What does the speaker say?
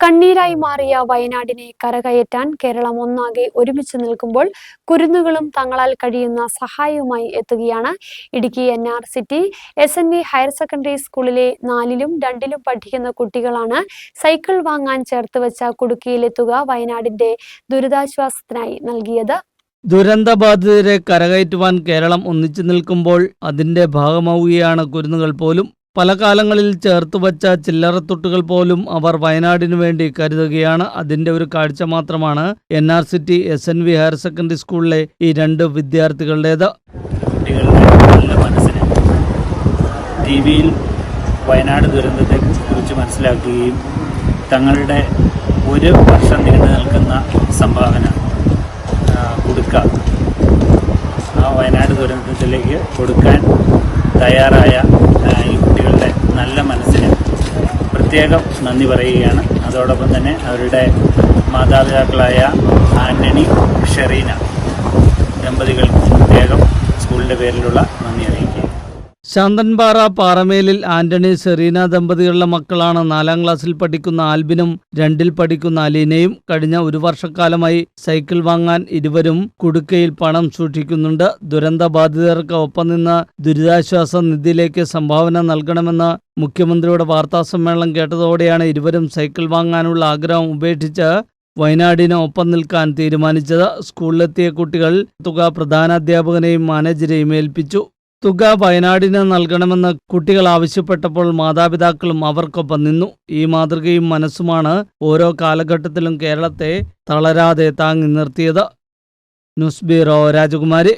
കണ്ണീരായി മാറിയ വയനാടിനെ കരകയറ്റാൻ കേരളം ഒന്നാകെ ഒരുമിച്ച് നിൽക്കുമ്പോൾ കുരുന്നുകളും തങ്ങളാൽ കഴിയുന്ന സഹായവുമായി എത്തുകയാണ് Idukki N R city S N V higher secondary സ്കൂളിലെ നാലിലും രണ്ടിലും പഠിക്കുന്ന കുട്ടികളാണ് സൈക്കിൾ വാങ്ങാൻ ചേർത്ത് വെച്ച കുടുക്കിയിലെത്തുക വയനാടിന്റെ ദുരിതാശ്വാസത്തിനായി നൽകിയത്. ദുരന്തബാധിതരെ കരകയറ്റുവാൻ കേരളം ഒന്നിച്ചു നിൽക്കുമ്പോൾ അതിന്റെ ഭാഗമാവുകയാണ് കുരുന്നുകൾ പോലും. പല കാലങ്ങളിൽ ചേർത്തുവച്ച ചില്ലറത്തൊട്ടുകൾ പോലും അവർ വയനാടിനു വേണ്ടി കരുതുകയാണ്. അതിന്റെ ഒരു കാഴ്ച മാത്രമാണ് N R city S N V higher secondary സ്കൂളിലെ ഈ രണ്ട് വിദ്യാർത്ഥികളുടേത്. വയനാട് ദുരന്തത്തെ കുറിച്ച് മനസ്സിലാക്കുകയും തങ്ങളുടെ ഒരു വർഷം നീണ്ടു നിൽക്കുന്ന സംഭാവന കൊടുക്കുക കൊടുക്ക. ആ വയനാട് ദുരന്തത്തിലേക്ക് കൊടുക്കാൻ തയ്യാറായ ആ, ഈ കുട്ടികളുടെ നല്ല മനസ്സിന് പ്രത്യേകം നന്ദി പറയുകയാണ്. അതോടൊപ്പം തന്നെ അവരുടെ മാതാപിതാക്കളായ ആന്റണി ഷെറീന ദമ്പതികൾക്ക് പ്രത്യേകം സ്കൂളിന്റെ പേരിലുള്ള നന്ദി അറിയിക്കുക ശാന്തൻപാറ പാറമേലിൽ ആന്റണി സെറീന ദമ്പതികളുടെ മക്കളാണ് നാലാം ക്ലാസ്സിൽ പഠിക്കുന്ന ആൽബിനും രണ്ടിൽ പഠിക്കുന്ന അലീനയും കഴിഞ്ഞ ഒരു വർഷക്കാലമായി സൈക്കിൾ വാങ്ങാൻ ഇരുവരും കുടുക്കയിൽ പണം സൂക്ഷിക്കുന്നുണ്ട്. ദുരന്ത ബാധിതർക്ക് ഒപ്പം നിന്ന് ദുരിതാശ്വാസ നിധിയിലേക്ക് സംഭാവന നൽകണമെന്ന് മുഖ്യമന്ത്രിയുടെ വാർത്താസമ്മേളനം കേട്ടതോടെയാണ് ഇരുവരും സൈക്കിൾ വാങ്ങാനുള്ള ആഗ്രഹം ഉപേക്ഷിച്ച് വയനാടിന് ഒപ്പം നിൽക്കാൻ തീരുമാനിച്ചത്. സ്കൂളിലെത്തിയ കുട്ടികൾ തുക പ്രധാനാധ്യാപകനെയും മാനേജരെയും ഏൽപ്പിച്ചു. തുക വയനാടിന് നൽകണമെന്ന് കുട്ടികൾ ആവശ്യപ്പെട്ടപ്പോൾ മാതാപിതാക്കളും അവർക്കൊപ്പം നിന്നു. ഈ മാതൃകയും മനസ്സുമാണ് ഓരോ കാലഘട്ടത്തിലും കേരളത്തെ തളരാതെ താങ്ങി നിർത്തിയത്. ന്യൂസ് ബ്യൂറോ രാജകുമാരി.